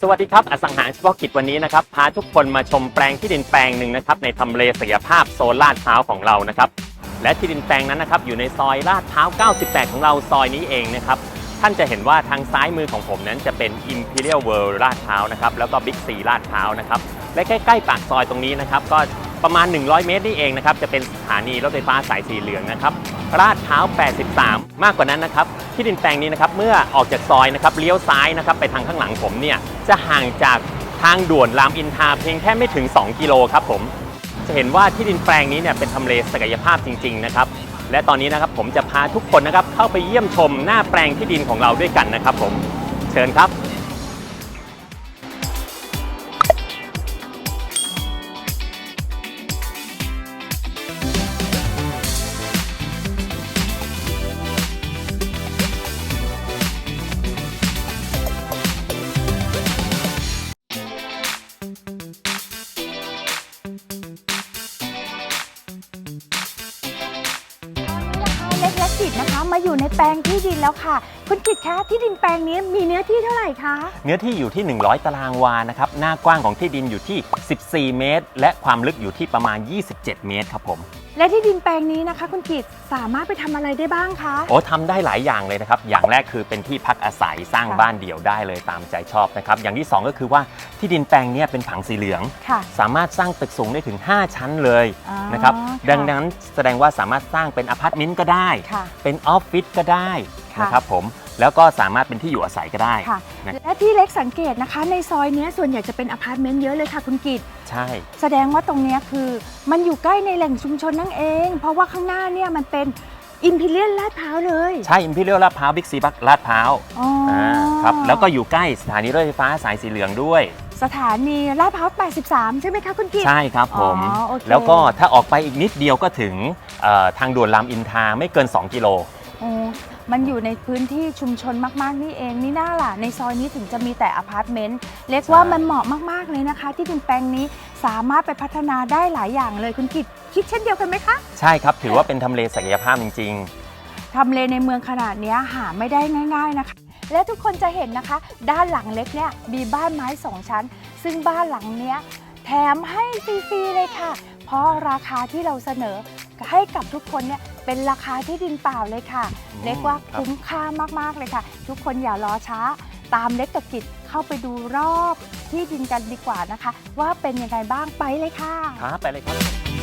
สวัสดีครับ อสังหาเฉพาะกิจวันนี้นะครับ พาทุกคนมาชมแปลงที่ดินแปลงหนึ่งนะครับ ในทำเลศักยภาพโซนลาดพร้าวของเรานะครับ และที่ดินแปลงนั้นนะครับ อยู่ในซอยลาดพร้าว 98 ของเราซอยนี้เองนะครับ ท่านจะเห็นว่าทางซ้ายมือของผมนั้นจะเป็น Imperial World ลาดพร้าวนะครับ แล้วก็ Big C ลาดพร้าวนะครับ และใกล้ๆปากซอยตรงนี้นะครับ ก็ ประมาณ 100 เมตรนี่เองนะครับจะเป็นสถานีรถไฟฟ้าสายสีเหลืองนะครับลาดพร้าว83 มากกว่านั้นนะครับที่ดินแปลงนี้นะครับเมื่อออกจากซอยนะครับเลี้ยวซ้ายนะครับไปทางข้างหลังผมเนี่ยจะห่างจากทางด่วนรามอินทราเพียงแค่ไม่ถึง 2 กิโลครับผมจะเห็นว่าที่ดินแปลงนี้เนี่ยเป็นทำเลศักยภาพจริงๆนะครับและตอนนี้นะครับผมจะพาทุกคนนะครับเข้าไปเยี่ยมชมหน้าแปลงที่ดินของเราด้วยกันนะครับผมเชิญครับ เล็กและกิจนะคะ มาอยู่ในแปลงที่ดินแล้วค่ะ คุณกิจคะที่ดินแปลงนี้มีเนื้อที่เท่าไหร่คะ เนื้อที่อยู่ที่ 100 ตารางวานะครับ หน้ากว้างของที่ดินอยู่ที่ 14 เมตร และความลึกอยู่ที่ประมาณ 27 เมตรครับผม และที่ดินแปลงนี้นะคะ คุณกิจสามารถไปทำอะไรได้บ้างคะโอ้ทำได้หลายอย่างเลยนะครับ อย่างแรกคือเป็นที่พักอาศัยสร้างค่ะบ้านเดี่ยวได้เลยตามใจชอบนะครับ อย่างที่2ก็คือว่าที่ดินแปลงเนี้ยเป็นผังสีเหลือง ค่ะสามารถสร้างตึกสูงได้ถึง 5 ชั้นเลยอ๋อนะครับค่ะดังนั้นแสดงว่าสามารถสร้างเป็นอพาร์ตเมนต์ก็ได้ ค่ะ เป็นออฟฟิศก็ได้ค่ะ นะครับผม แล้วก็สามารถเป็นที่อยู่อาศัยก็ได้ค่ะ นะและที่เล็กสังเกตนะคะ ในซอยเนี้ยส่วนใหญ่จะเป็นอพาร์ตเมนต์เยอะเลยค่ะคุณกิจใช่ แสดงว่าตรงเนี้ยคือ มันอยู่ใกล้ในแหล่งชุมชนนั่นเอง เพราะว่าข้างหน้าเนี่ยมันเป็นอิมพีเรียลลาดพร้าวเลยใช่อิมพีเรียลลาดพร้าวบิ๊กซีลาดพร้าวอ๋อออ่าครับแล้วก็อยู่ใกล้สถานีรถไฟฟ้าสายสีเหลืองด้วย สถานีลาดพร้าว 83 ใช่ไหมคะคุณกิจใช่ครับผม อ๋อโอเค แล้วก็ถ้าออกไปอีกนิดเดียวก็ถึงเอ่อทางด่วนรามอินทราไม่เกิน 2 กิโลโอ้ มันอยู่ในพื้นที่ชุมชนมากๆนี่เองนี่น่าล่ะในซอยนี้ถึงจะมีแต่อพาร์ตเมนต์เรียกว่าใช่มันเหมาะมากๆเลยนะคะ ที่ดินแปลงนี้สามารถไปพัฒนาได้หลายอย่างเลยคุณกิจคิดเช่นเดียวกันไหมคะ ใช่ครับถือว่าเป็นทำเลศักยภาพจริง ทำเลในเมืองขนาดเนี้ยหาไม่ได้ง่าย ๆนะคะ และทุกคนจะเห็นนะคะ ด้านหลังเล็กเนี่ยมีบ้านไม้สองชั้น ซึ่งบ้านหลังเนี้ยแถมให้ฟรีๆเลยค่ะ เพราะราคาที่เราเสนอให้กับทุกคนเนี่ย เป็นราคาที่ดินเปล่าเลยค่ะอืมเล็กว่าครับคุ้มค่ามากๆเลยค่ะ ทุกคนอย่ารอช้า ตามเล็กกับกิจเข้าไปดูรอบที่ดินกันดีกว่านะคะ ว่าเป็นยังไงบ้างไปเลยค่ะๆครับไปเลยครับ